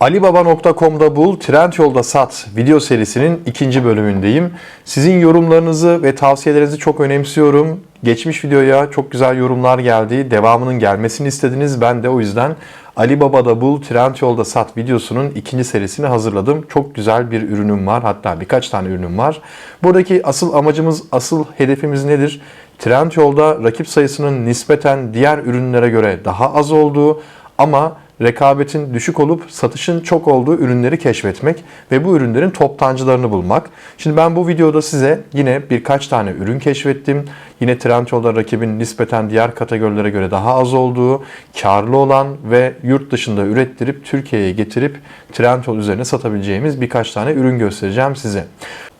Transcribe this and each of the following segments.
Alibaba.com'da bul, Trendyol'da sat video serisinin ikinci bölümündeyim. Sizin yorumlarınızı ve tavsiyelerinizi çok önemsiyorum. Geçmiş videoya çok güzel yorumlar geldi. Devamının gelmesini istediniz. Ben de o yüzden Alibaba'da bul, Trendyol'da sat videosunun ikinci serisini hazırladım. Çok güzel bir ürünüm var. Hatta birkaç tane ürünüm var. Buradaki asıl amacımız, asıl hedefimiz nedir? Trendyol'da rakip sayısının nispeten diğer ürünlere göre daha az olduğu ama rekabetin düşük olup satışın çok olduğu ürünleri keşfetmek ve bu ürünlerin toptancılarını bulmak. Şimdi ben bu videoda size yine birkaç tane ürün keşfettim. Yine Trendyol'da rakibin nispeten diğer kategorilere göre daha az olduğu, karlı olan ve yurt dışında ürettirip Türkiye'ye getirip Trendyol üzerine satabileceğimiz birkaç tane ürün göstereceğim size.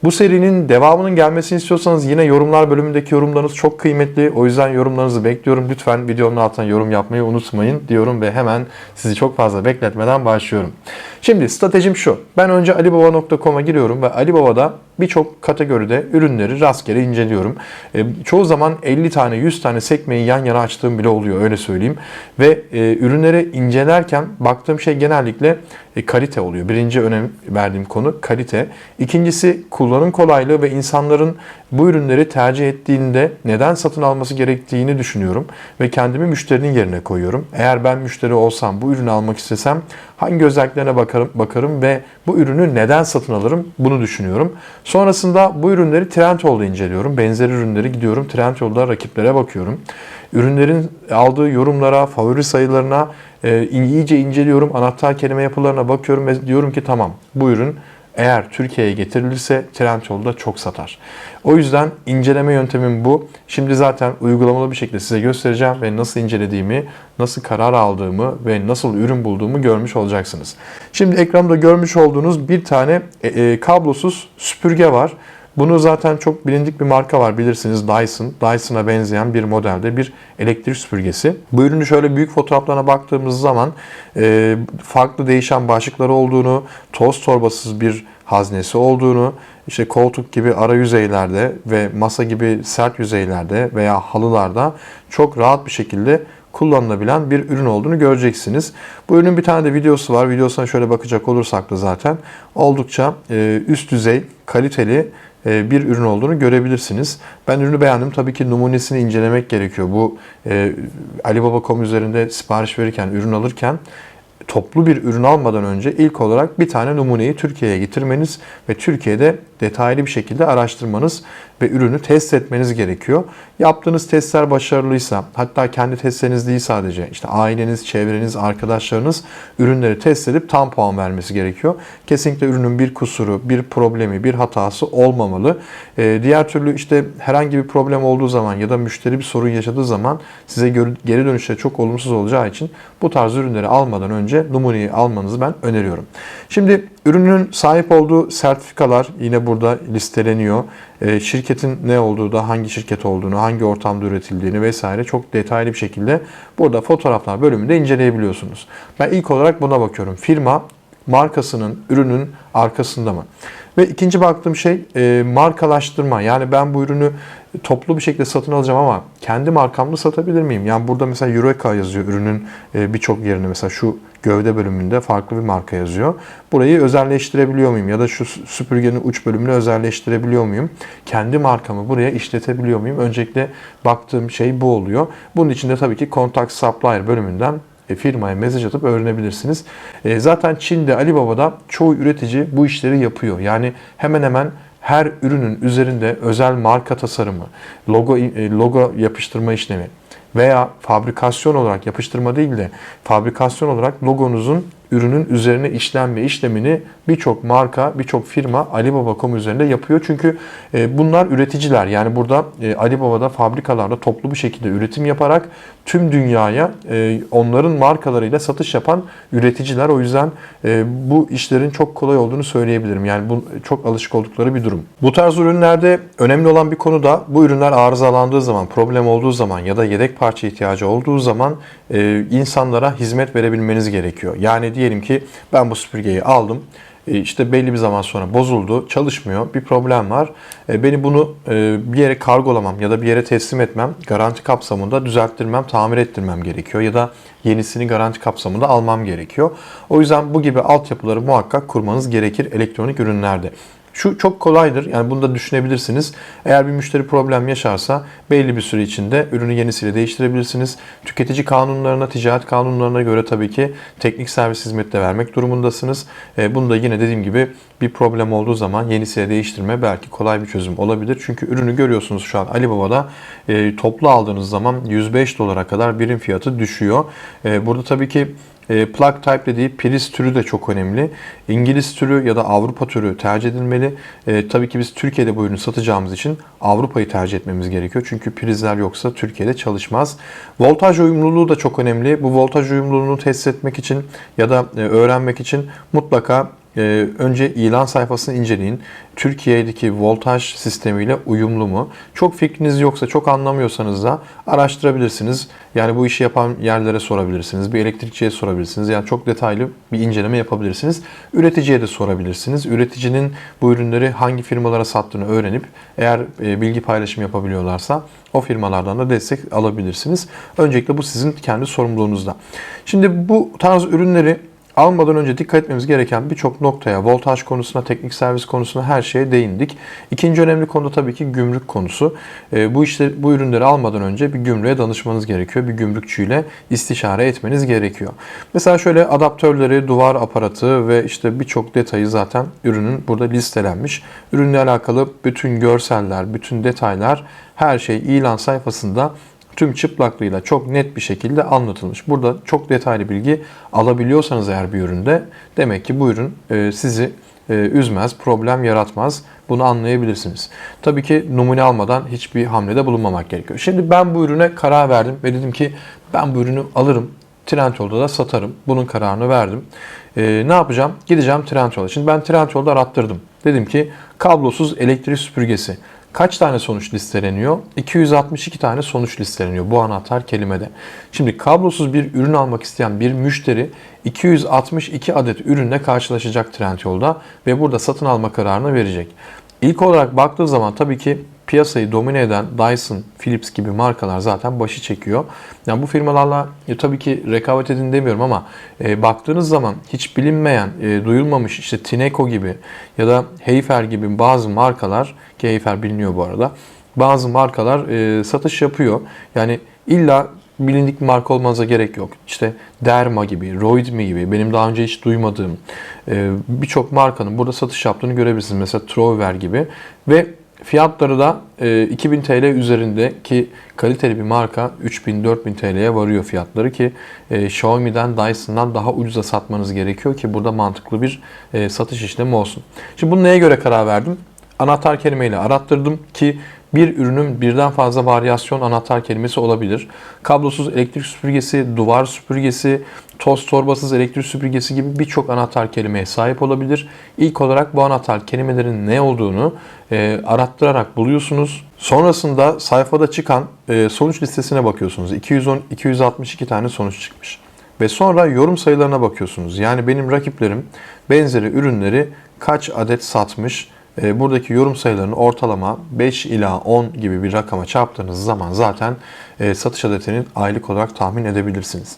Bu serinin devamının gelmesini istiyorsanız yine yorumlar bölümündeki yorumlarınız çok kıymetli. O yüzden yorumlarınızı bekliyorum. Lütfen videonun altına yorum yapmayı unutmayın diyorum ve hemen sizi çok fazla bekletmeden başlıyorum. Şimdi stratejim şu. Ben önce alibaba.com'a giriyorum ve Alibaba'da birçok kategoride ürünleri rastgele inceliyorum. E, çoğu zaman 50 tane 100 tane sekmeyi yan yana açtığım bile oluyor öyle söyleyeyim. Ve e, ürünleri incelerken baktığım şey genellikle e, kalite oluyor. Birinci önem verdiğim konu kalite. İkincisi kullanım kolaylığı ve insanların bu ürünleri tercih ettiğinde neden satın alması gerektiğini düşünüyorum ve kendimi müşterinin yerine koyuyorum. Eğer ben müşteri olsam bu ürünü almak istesem hangi özelliklerine bakarım, bakarım ve bu ürünü neden satın alırım bunu düşünüyorum. Sonrasında bu ürünleri Trendyol'da inceliyorum. Benzer ürünleri gidiyorum Trendyol'da rakiplere bakıyorum. Ürünlerin aldığı yorumlara, favori sayılarına e, iyice inceliyorum. Anahtar kelime yapılarına bakıyorum ve diyorum ki tamam bu ürün eğer Türkiye'ye getirilirse Trendyol'da çok satar. O yüzden inceleme yöntemim bu. Şimdi zaten uygulamalı bir şekilde size göstereceğim ve nasıl incelediğimi, nasıl karar aldığımı ve nasıl ürün bulduğumu görmüş olacaksınız. Şimdi ekranda görmüş olduğunuz bir tane e, e, kablosuz süpürge var. Bunu zaten çok bilindik bir marka var bilirsiniz Dyson. Dyson'a benzeyen bir modelde bir elektrik süpürgesi. Bu ürünü şöyle büyük fotoğraflarına baktığımız zaman e, farklı değişen başlıkları olduğunu, toz torbasız bir haznesi olduğunu, işte koltuk gibi ara yüzeylerde ve masa gibi sert yüzeylerde veya halılarda çok rahat bir şekilde kullanılabilen bir ürün olduğunu göreceksiniz. Bu ürünün bir tane de videosu var. Videosuna şöyle bakacak olursak da zaten oldukça e, üst düzey, kaliteli e, bir ürün olduğunu görebilirsiniz. Ben ürünü beğendim. Tabii ki numunesini incelemek gerekiyor. Bu e, Alibaba.com üzerinde sipariş verirken, ürün alırken toplu bir ürün almadan önce ilk olarak bir tane numuneyi Türkiye'ye getirmeniz ve Türkiye'de detaylı bir şekilde araştırmanız ve ürünü test etmeniz gerekiyor. Yaptığınız testler başarılıysa, hatta kendi testleriniz değil sadece, işte aileniz, çevreniz, arkadaşlarınız ürünleri test edip tam puan vermesi gerekiyor. Kesinlikle ürünün bir kusuru, bir problemi, bir hatası olmamalı. Ee, diğer türlü işte herhangi bir problem olduğu zaman ya da müşteri bir sorun yaşadığı zaman size geri dönüşleri çok olumsuz olacağı için bu tarz ürünleri almadan önce numuneyi almanızı ben öneriyorum. Şimdi ürünün sahip olduğu sertifikalar yine burada listeleniyor. E, şirketin ne olduğu da hangi şirket olduğunu, hangi ortamda üretildiğini vesaire çok detaylı bir şekilde burada fotoğraflar bölümünde inceleyebiliyorsunuz. Ben ilk olarak buna bakıyorum. Firma markasının, ürünün arkasında mı? Ve ikinci baktığım şey e, markalaştırma. Yani ben bu ürünü toplu bir şekilde satın alacağım ama kendi markamda satabilir miyim? Yani burada mesela Eureka yazıyor ürünün e, birçok yerine. Mesela şu gövde bölümünde farklı bir marka yazıyor. Burayı özelleştirebiliyor muyum? Ya da şu süpürgenin uç bölümünü özelleştirebiliyor muyum? Kendi markamı buraya işletebiliyor muyum? Öncelikle baktığım şey bu oluyor. Bunun için de tabii ki Contact Supplier bölümünden firmaya mesaj atıp öğrenebilirsiniz. E, zaten Çin'de Alibaba'da çoğu üretici bu işleri yapıyor. Yani hemen hemen her ürünün üzerinde özel marka tasarımı, logo e, logo yapıştırma işlemi veya fabrikasyon olarak yapıştırma değil de fabrikasyon olarak logonuzun ürünün üzerine işlenme işlemini birçok marka, birçok firma Alibaba.com üzerinde yapıyor. Çünkü e, bunlar üreticiler. Yani burada e, Alibaba'da fabrikalarda toplu bir şekilde üretim yaparak tüm dünyaya e, onların markalarıyla satış yapan üreticiler. O yüzden bu işlerin çok kolay olduğunu söyleyebilirim. Yani bu çok alışık oldukları bir durum. Bu tarz ürünlerde önemli olan bir konu da bu ürünler arızalandığı zaman, problem olduğu zaman ya da yedek parça ihtiyacı olduğu zaman insanlara hizmet verebilmeniz gerekiyor. Yani diyelim ki ben bu süpürgeyi aldım. E, işte belli bir zaman sonra bozuldu, çalışmıyor, bir problem var. E, beni bunu e, bir yere kargolamam ya da bir yere teslim etmem, garanti kapsamında düzelttirmem, tamir ettirmem gerekiyor ya da yenisini garanti kapsamında almam gerekiyor. O yüzden bu gibi altyapıları muhakkak kurmanız gerekir elektronik ürünlerde. Şu çok kolaydır. Yani bunu da düşünebilirsiniz. Eğer bir müşteri problem yaşarsa belli bir süre içinde ürünü yenisiyle değiştirebilirsiniz. Tüketici kanunlarına, ticaret kanunlarına göre tabii ki teknik servis hizmeti de vermek durumundasınız. E, bunu da yine dediğim gibi bir problem olduğu zaman yenisiyle değiştirme belki kolay bir çözüm olabilir. Çünkü ürünü görüyorsunuz şu an Alibaba'da e, toplu aldığınız zaman 105 dolara kadar birim fiyatı düşüyor. E, burada tabii ki e, plug type dediği priz türü de çok önemli. İngiliz türü ya da Avrupa türü tercih edilmeli. E, tabii ki biz Türkiye'de bu ürünü satacağımız için Avrupa'yı tercih etmemiz gerekiyor. Çünkü prizler yoksa Türkiye'de çalışmaz. Voltaj uyumluluğu da çok önemli. Bu voltaj uyumluluğunu test etmek için ya da e, öğrenmek için mutlaka ee, önce ilan sayfasını inceleyin. Türkiye'deki voltaj sistemiyle uyumlu mu? Çok fikriniz yoksa, çok anlamıyorsanız da araştırabilirsiniz. Yani bu işi yapan yerlere sorabilirsiniz. Bir elektrikçiye sorabilirsiniz. Yani çok detaylı bir inceleme yapabilirsiniz. Üreticiye de sorabilirsiniz. Üreticinin bu ürünleri hangi firmalara sattığını öğrenip eğer e, bilgi paylaşımı yapabiliyorlarsa o firmalardan da destek alabilirsiniz. Öncelikle bu sizin kendi sorumluluğunuzda. Şimdi bu tarz ürünleri almadan önce dikkat etmemiz gereken birçok noktaya, voltaj konusuna, teknik servis konusuna her şeye değindik. İkinci önemli konu tabii ki gümrük konusu. E, bu işte bu ürünleri almadan önce bir gümrüğe danışmanız gerekiyor. Bir gümrükçüyle istişare etmeniz gerekiyor. Mesela şöyle adaptörleri, duvar aparatı ve işte birçok detayı zaten ürünün burada listelenmiş. Ürünle alakalı bütün görseller, bütün detaylar her şey ilan sayfasında tüm çıplaklığıyla çok net bir şekilde anlatılmış. Burada çok detaylı bilgi alabiliyorsanız eğer bir üründe demek ki bu ürün e, sizi e, üzmez, problem yaratmaz. Bunu anlayabilirsiniz. Tabii ki numune almadan hiçbir hamlede bulunmamak gerekiyor. Şimdi ben bu ürüne karar verdim ve dedim ki ben bu ürünü alırım. Trendyol'da da satarım. Bunun kararını verdim. Ee, ne yapacağım? Gideceğim Trendyol'a. Şimdi ben Trendyol'da arattırdım. Dedim ki kablosuz elektrik süpürgesi. Kaç tane sonuç listeleniyor? 262 tane sonuç listeleniyor bu anahtar kelimede. Şimdi kablosuz bir ürün almak isteyen bir müşteri 262 adet ürünle karşılaşacak Trendyol'da ve burada satın alma kararını verecek. İlk olarak baktığı zaman tabii ki piyasayı domine eden Dyson, Philips gibi markalar zaten başı çekiyor. Yani bu firmalarla e, tabii ki rekabet edin demiyorum ama e, baktığınız zaman hiç bilinmeyen, e, duyulmamış işte Tineco gibi ya da Heyfer gibi bazı markalar ki Heyfer biliniyor bu arada. Bazı markalar e, satış yapıyor. Yani illa bilindik bir marka olmanıza gerek yok. İşte Derma gibi, Roidme gibi benim daha önce hiç duymadığım e, birçok markanın burada satış yaptığını görebilirsiniz. Mesela Trover gibi ve Fiyatları da 2000 e, TL üzerinde ki kaliteli bir marka 3000-4000 TL'ye varıyor fiyatları ki e, Xiaomi'den Dyson'dan daha ucuza satmanız gerekiyor ki burada mantıklı bir e, satış işlemi olsun. Şimdi bunu neye göre karar verdim? Anahtar kelimeyle arattırdım ki bir ürünün birden fazla varyasyon anahtar kelimesi olabilir. Kablosuz elektrik süpürgesi, duvar süpürgesi, toz torbasız elektrik süpürgesi gibi birçok anahtar kelimeye sahip olabilir. İlk olarak bu anahtar kelimelerin ne olduğunu e, arattırarak buluyorsunuz. Sonrasında sayfada çıkan e, sonuç listesine bakıyorsunuz. 210 262 tane sonuç çıkmış. Ve sonra yorum sayılarına bakıyorsunuz. Yani benim rakiplerim benzeri ürünleri kaç adet satmış, e, buradaki yorum sayılarını ortalama 5 ila 10 gibi bir rakama çarptığınız zaman zaten e, satış adetini aylık olarak tahmin edebilirsiniz.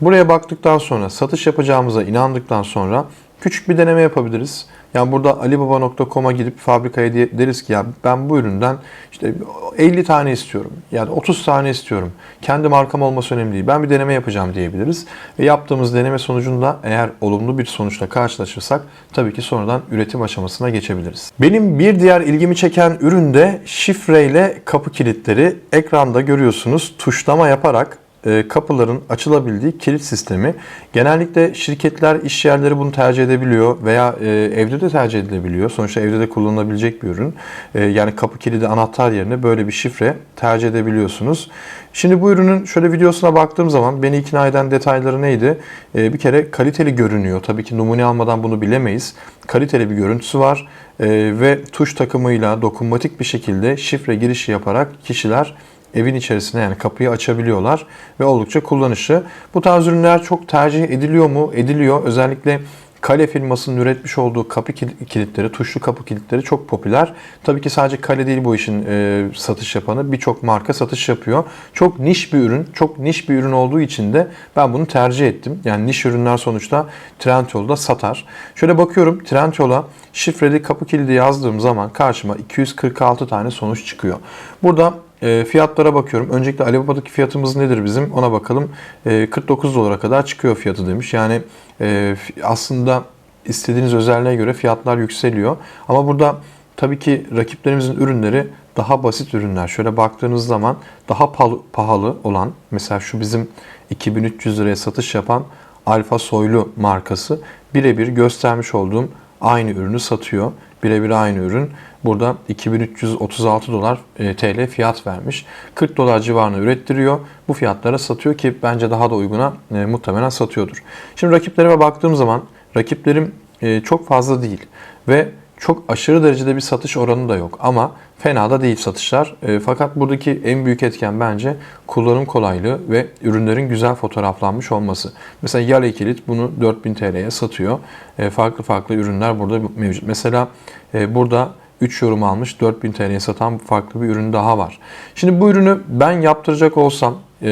Buraya baktıktan sonra satış yapacağımıza inandıktan sonra küçük bir deneme yapabiliriz. Yani burada alibaba.com'a gidip fabrikaya deriz ki ya ben bu üründen işte 50 tane istiyorum. Yani 30 tane istiyorum. Kendi markam olması önemli değil. Ben bir deneme yapacağım diyebiliriz. Ve yaptığımız deneme sonucunda eğer olumlu bir sonuçla karşılaşırsak tabii ki sonradan üretim aşamasına geçebiliriz. Benim bir diğer ilgimi çeken ürün de şifreyle kapı kilitleri. Ekranda görüyorsunuz tuşlama yaparak kapıların açılabildiği kilit sistemi. Genellikle şirketler, iş yerleri bunu tercih edebiliyor veya e, evde de tercih edilebiliyor. Sonuçta evde de kullanılabilecek bir ürün. E, yani kapı kilidi anahtar yerine böyle bir şifre tercih edebiliyorsunuz. Şimdi bu ürünün şöyle videosuna baktığım zaman beni ikna eden detayları neydi? Bir kere kaliteli görünüyor. Tabii ki numune almadan bunu bilemeyiz. Kaliteli bir görüntüsü var ve tuş takımıyla dokunmatik bir şekilde şifre girişi yaparak kişiler evin içerisine yani kapıyı açabiliyorlar ve oldukça kullanışlı. Bu tarz ürünler çok tercih ediliyor mu? Ediliyor. Özellikle Kale firmasının üretmiş olduğu kapı kil- kilitleri, tuşlu kapı kilitleri çok popüler. Tabii ki sadece Kale değil bu işin e, satış yapanı. Birçok marka satış yapıyor. Çok niş bir ürün, çok niş bir ürün olduğu için de ben bunu tercih ettim. Yani niş ürünler sonuçta Trendyol'da satar. Şöyle bakıyorum Trendyol'a şifreli kapı kilidi yazdığım zaman karşıma 246 tane sonuç çıkıyor. Burada e, fiyatlara bakıyorum. Öncelikle Alibaba'daki fiyatımız nedir bizim? Ona bakalım. E, 49 dolara kadar çıkıyor fiyatı demiş. Yani e, aslında istediğiniz özelliğe göre fiyatlar yükseliyor. Ama burada tabii ki rakiplerimizin ürünleri daha basit ürünler. Şöyle baktığınız zaman daha pahalı olan mesela şu bizim 2300 liraya satış yapan Alfa Soylu markası birebir göstermiş olduğum aynı ürünü satıyor. Birebir aynı ürün. Burada 2336 dolar e, TL fiyat vermiş. 40 dolar civarında ürettiriyor. Bu fiyatlara satıyor ki bence daha da uyguna e, muhtemelen satıyordur. Şimdi rakiplerime baktığım zaman rakiplerim e, çok fazla değil ve çok aşırı derecede bir satış oranı da yok ama fena da değil satışlar. E, fakat buradaki en büyük etken bence kullanım kolaylığı ve ürünlerin güzel fotoğraflanmış olması. Mesela Yale Kilit bunu 4000 TL'ye satıyor. E, farklı farklı ürünler burada mevcut. Mesela e, burada 3 yorum almış 4000 TL'ye satan farklı bir ürün daha var. Şimdi bu ürünü ben yaptıracak olsam e,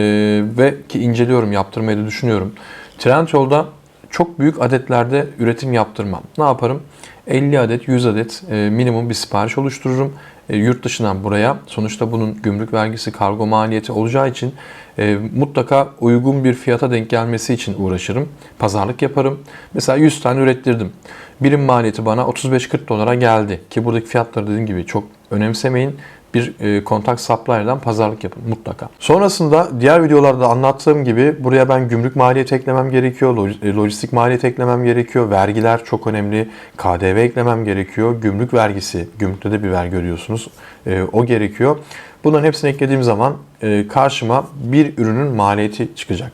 ve ki inceliyorum yaptırmayı da düşünüyorum. Trendyol'da çok büyük adetlerde üretim yaptırmam. Ne yaparım? 50 adet, 100 adet e, minimum bir sipariş oluştururum. E, yurt dışından buraya sonuçta bunun gümrük vergisi, kargo maliyeti olacağı için e, mutlaka uygun bir fiyata denk gelmesi için uğraşırım. Pazarlık yaparım. Mesela 100 tane ürettirdim. Birim maliyeti bana 35-40 dolara geldi. Ki buradaki fiyatları dediğim gibi çok önemsemeyin bir e, kontak supplier'dan pazarlık yapın mutlaka. Sonrasında diğer videolarda anlattığım gibi buraya ben gümrük maliyeti eklemem gerekiyor, e, lojistik maliyeti eklemem gerekiyor, vergiler çok önemli, KDV eklemem gerekiyor, gümrük vergisi, gümrükte de bir vergi ödüyorsunuz, e, o gerekiyor. Bunların hepsini eklediğim zaman e, karşıma bir ürünün maliyeti çıkacak.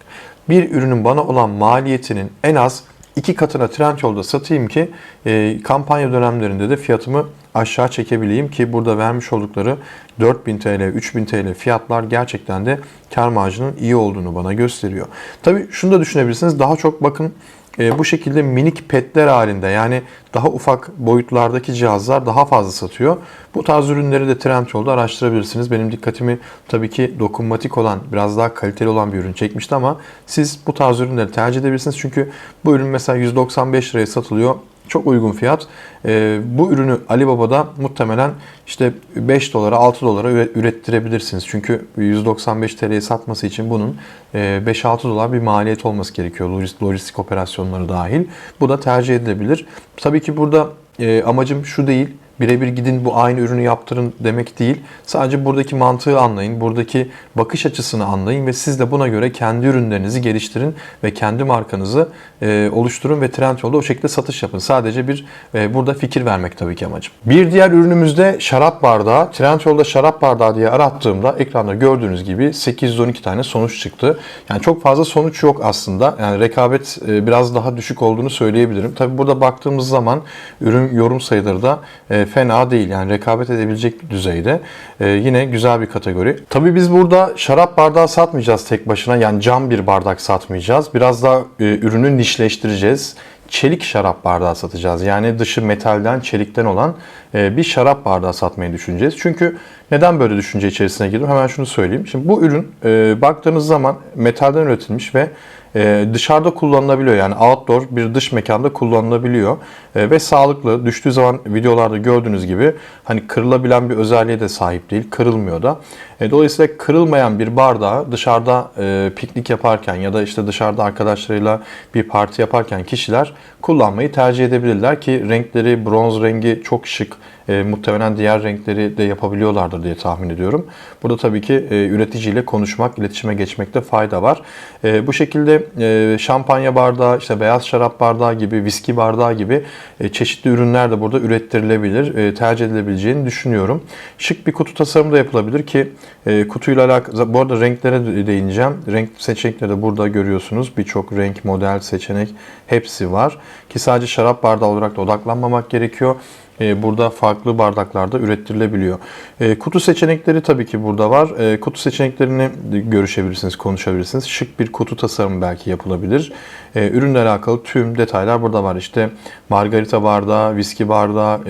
Bir ürünün bana olan maliyetinin en az iki katına Trendyol'da satayım ki e, kampanya dönemlerinde de fiyatımı aşağı çekebileyim ki burada vermiş oldukları 4000 TL, 3000 TL fiyatlar gerçekten de kar marjının iyi olduğunu bana gösteriyor. Tabii şunu da düşünebilirsiniz. Daha çok bakın e, bu şekilde minik petler halinde yani daha ufak boyutlardaki cihazlar daha fazla satıyor. Bu tarz ürünleri de Trendyol'da araştırabilirsiniz. Benim dikkatimi tabii ki dokunmatik olan, biraz daha kaliteli olan bir ürün çekmişti ama siz bu tarz ürünleri tercih edebilirsiniz. Çünkü bu ürün mesela 195 liraya satılıyor. Çok uygun fiyat. Ee, bu ürünü Alibaba'da muhtemelen işte 5 dolara 6 dolara üre- ürettirebilirsiniz. Çünkü 195 TL'ye satması için bunun e, 5-6 dolar bir maliyet olması gerekiyor. Lojistik, lojistik operasyonları dahil. Bu da tercih edilebilir. Tabii ki burada e, amacım şu değil birebir gidin bu aynı ürünü yaptırın demek değil. Sadece buradaki mantığı anlayın, buradaki bakış açısını anlayın ve siz de buna göre kendi ürünlerinizi geliştirin ve kendi markanızı e, oluşturun ve Trendyol'da o şekilde satış yapın. Sadece bir e, burada fikir vermek tabii ki amacım. Bir diğer ürünümüzde şarap bardağı. Trendyol'da şarap bardağı diye arattığımda ekranda gördüğünüz gibi 812 tane sonuç çıktı. Yani çok fazla sonuç yok aslında. Yani rekabet e, biraz daha düşük olduğunu söyleyebilirim. Tabii burada baktığımız zaman ürün yorum sayıları da e, fena değil. Yani rekabet edebilecek düzeyde. E, yine güzel bir kategori. Tabii biz burada şarap bardağı satmayacağız tek başına. Yani cam bir bardak satmayacağız. Biraz daha e, ürünü nişleştireceğiz. Çelik şarap bardağı satacağız. Yani dışı metalden, çelikten olan e, bir şarap bardağı satmayı düşüneceğiz. Çünkü neden böyle düşünce içerisine girdim? Hemen şunu söyleyeyim. Şimdi bu ürün e, baktığınız zaman metalden üretilmiş ve e, dışarıda kullanılabiliyor. Yani outdoor bir dış mekanda kullanılabiliyor. E, ve sağlıklı. Düştüğü zaman videolarda gördüğünüz gibi hani kırılabilen bir özelliğe de sahip değil. Kırılmıyor da. E, dolayısıyla kırılmayan bir bardağı dışarıda e, piknik yaparken ya da işte dışarıda arkadaşlarıyla bir parti yaparken kişiler kullanmayı tercih edebilirler ki renkleri bronz rengi çok şık. E, muhtemelen diğer renkleri de yapabiliyorlardır diye tahmin ediyorum. Burada tabii ki e, üreticiyle konuşmak, iletişime geçmekte fayda var. E, bu şekilde e, şampanya bardağı, işte beyaz şarap bardağı gibi, viski bardağı gibi e, çeşitli ürünler de burada ürettirilebilir, e, tercih edilebileceğini düşünüyorum. Şık bir kutu tasarımı da yapılabilir ki e, kutuyla alakalı, bu arada renklere de değineceğim. Renk seçenekleri de burada görüyorsunuz. Birçok renk, model, seçenek hepsi var. Ki sadece şarap bardağı olarak da odaklanmamak gerekiyor. E, burada farklı bardaklarda ürettirilebiliyor. E, kutu seçenekleri tabii ki burada var. E, kutu seçeneklerini görüşebilirsiniz, konuşabilirsiniz. Şık bir kutu tasarımı belki yapılabilir. Ürünle alakalı tüm detaylar burada var. İşte margarita bardağı, viski bardağı,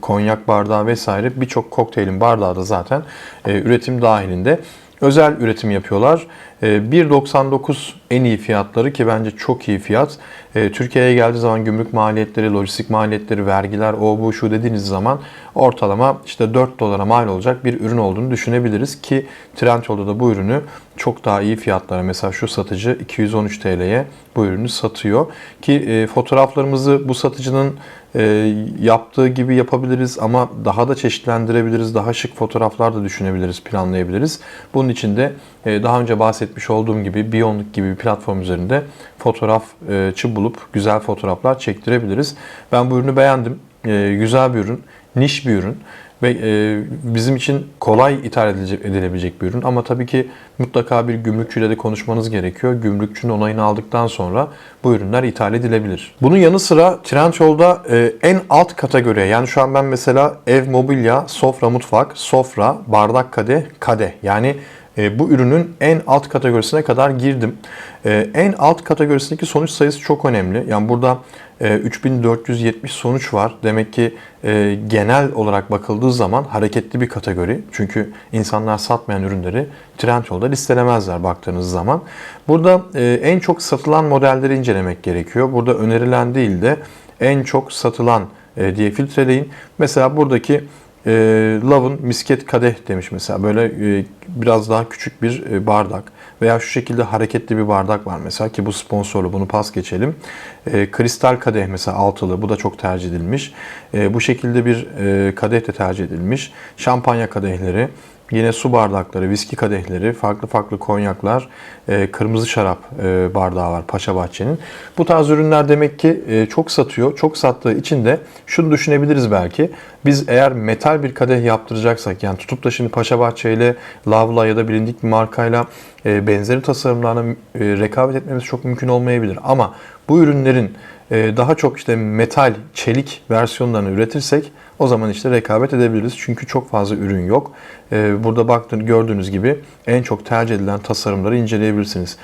konyak bardağı vesaire birçok kokteylin bardağı da zaten üretim dahilinde. Özel üretim yapıyorlar. E, 1.99 en iyi fiyatları ki bence çok iyi fiyat. E, Türkiye'ye geldiği zaman gümrük maliyetleri, lojistik maliyetleri, vergiler, o bu şu dediğiniz zaman ortalama işte 4 dolara mal olacak bir ürün olduğunu düşünebiliriz ki Trendyol'da da bu ürünü çok daha iyi fiyatlara mesela şu satıcı 213 TL'ye bu ürünü satıyor ki e, fotoğraflarımızı bu satıcının e, yaptığı gibi yapabiliriz ama daha da çeşitlendirebiliriz. Daha şık fotoğraflar da düşünebiliriz, planlayabiliriz. Bunun için de e, daha önce bahsetmiş olduğum gibi Beyondluk gibi bir platform üzerinde fotoğrafçı bulup güzel fotoğraflar çektirebiliriz. Ben bu ürünü beğendim. E, güzel bir ürün, niş bir ürün ve e, bizim için kolay ithal edilebilecek bir ürün. Ama tabii ki mutlaka bir gümrükçüyle de konuşmanız gerekiyor. Gümrükçünün onayını aldıktan sonra bu ürünler ithal edilebilir. Bunun yanı sıra Trendyol'da e, en alt kategoriye yani şu an ben mesela ev, mobilya, sofra, mutfak, sofra, bardak, kadeh, kadeh yani e, bu ürünün en alt kategorisine kadar girdim. E, en alt kategorisindeki sonuç sayısı çok önemli. Yani burada e, 3470 sonuç var. Demek ki e, genel olarak bakıldığı zaman hareketli bir kategori. Çünkü insanlar satmayan ürünleri Trendyol'da listelemezler baktığınız zaman. Burada e, en çok satılan modelleri incelemek gerekiyor. Burada önerilen değil de en çok satılan e, diye filtreleyin. Mesela buradaki e, Love'ın misket kadeh demiş mesela. Böyle e, biraz daha küçük bir e, bardak. Veya şu şekilde hareketli bir bardak var mesela ki bu sponsorlu bunu pas geçelim. E, kristal kadeh mesela altılı bu da çok tercih edilmiş. E, bu şekilde bir e, kadeh de tercih edilmiş. Şampanya kadehleri. Yine su bardakları, viski kadehleri, farklı farklı konyaklar, e, kırmızı şarap e, bardağı var Paşa Bahçe'nin. Bu tarz ürünler demek ki e, çok satıyor. Çok sattığı için de şunu düşünebiliriz belki. Biz eğer metal bir kadeh yaptıracaksak yani tutup da şimdi Paşa Bahçe ile Lavla ya da bilindik bir markayla benzeri tasarımlarla e, rekabet etmemiz çok mümkün olmayabilir. Ama bu ürünlerin daha çok işte metal, çelik versiyonlarını üretirsek o zaman işte rekabet edebiliriz. Çünkü çok fazla ürün yok. E, burada baktığınız gördüğünüz gibi en çok tercih edilen tasarımları inceleyebilirsiniz.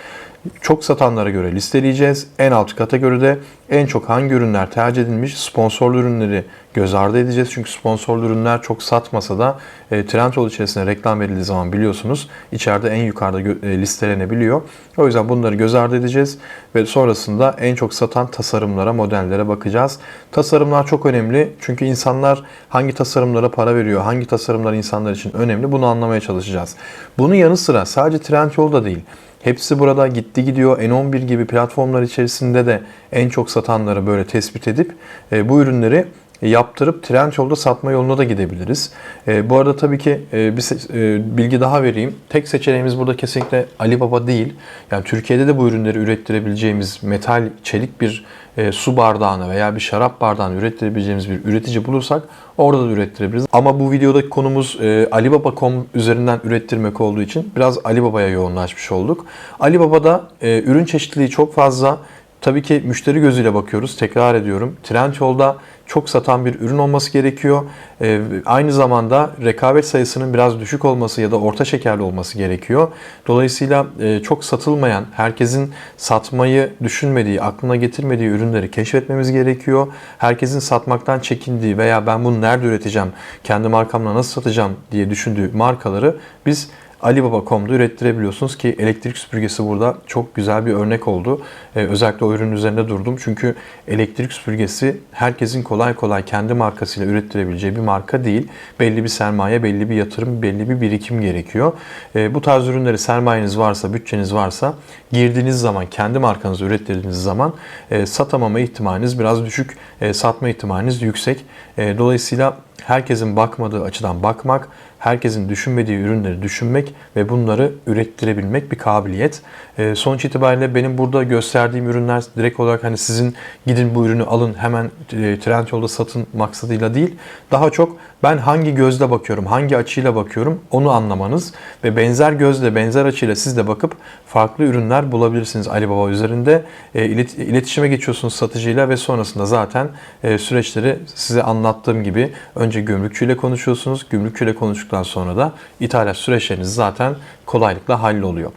Çok satanlara göre listeleyeceğiz. En alt kategoride en çok hangi ürünler tercih edilmiş sponsorlu ürünleri göz ardı edeceğiz. Çünkü sponsorlu ürünler çok satmasa da e, Trendyol içerisinde reklam verildiği zaman biliyorsunuz içeride en yukarıda e, listelenebiliyor. O yüzden bunları göz ardı edeceğiz ve sonrasında en çok satan tasarımlara, modellere bakacağız. Tasarımlar çok önemli çünkü insanlar hangi tasarımlara para veriyor, hangi tasarımlar insanlar için önemli bunu anlamaya çalışacağız. Bunun yanı sıra sadece Trendyol'da değil, Hepsi burada gitti gidiyor. N11 gibi platformlar içerisinde de en çok satanları böyle tespit edip e, bu ürünleri yaptırıp Trendyol'da satma yoluna da gidebiliriz. E, bu arada tabii ki e, bir e, bilgi daha vereyim. Tek seçeneğimiz burada kesinlikle Alibaba değil. Yani Türkiye'de de bu ürünleri ürettirebileceğimiz metal, çelik bir su bardağını veya bir şarap bardağını ürettirebileceğimiz bir üretici bulursak orada da ürettirebiliriz. Ama bu videodaki konumuz e, Alibaba.com üzerinden ürettirmek olduğu için biraz Alibaba'ya yoğunlaşmış olduk. Alibaba'da e, ürün çeşitliliği çok fazla. Tabii ki müşteri gözüyle bakıyoruz. Tekrar ediyorum. Trendyol'da çok satan bir ürün olması gerekiyor. Ee, aynı zamanda rekabet sayısının biraz düşük olması ya da orta şekerli olması gerekiyor. Dolayısıyla e, çok satılmayan, herkesin satmayı düşünmediği, aklına getirmediği ürünleri keşfetmemiz gerekiyor. Herkesin satmaktan çekindiği veya ben bunu nerede üreteceğim, kendi markamla nasıl satacağım diye düşündüğü markaları biz Alibaba.com'da ürettirebiliyorsunuz ki elektrik süpürgesi burada çok güzel bir örnek oldu. Ee, özellikle o ürünün üzerinde durdum. Çünkü elektrik süpürgesi herkesin kolay kolay kendi markasıyla ürettirebileceği bir marka değil. Belli bir sermaye, belli bir yatırım, belli bir birikim gerekiyor. Ee, bu tarz ürünleri sermayeniz varsa, bütçeniz varsa girdiğiniz zaman, kendi markanızı ürettirdiğiniz zaman e, satamama ihtimaliniz biraz düşük, e, satma ihtimaliniz yüksek. E, dolayısıyla herkesin bakmadığı açıdan bakmak, herkesin düşünmediği ürünleri düşünmek ve bunları ürettirebilmek bir kabiliyet. Ee, sonuç itibariyle benim burada gösterdiğim ürünler direkt olarak hani sizin gidin bu ürünü alın hemen e, Trendyol'da satın maksadıyla değil. Daha çok ben hangi gözle bakıyorum, hangi açıyla bakıyorum onu anlamanız ve benzer gözle, benzer açıyla siz de bakıp farklı ürünler bulabilirsiniz Alibaba üzerinde. E, ilet- iletişime geçiyorsunuz satıcıyla ve sonrasında zaten e, süreçleri size anlattığım gibi önce gümrükçüyle konuşuyorsunuz. Gümrükçüyle konuştuktan sonra da ithalat süreçleriniz zaten kolaylıkla halloluyor.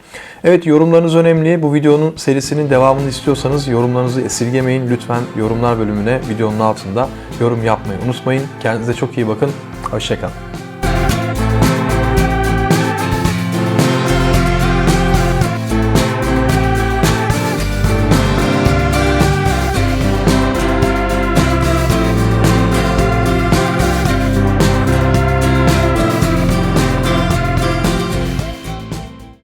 Evet yorumlarınız önemli. Bu videonun serisinin devamını istiyorsanız yorumlarınızı esirgemeyin. Lütfen yorumlar bölümüne videonun altında yorum yapmayı unutmayın. Kendinize çok iyi bakın. Hoşçakalın.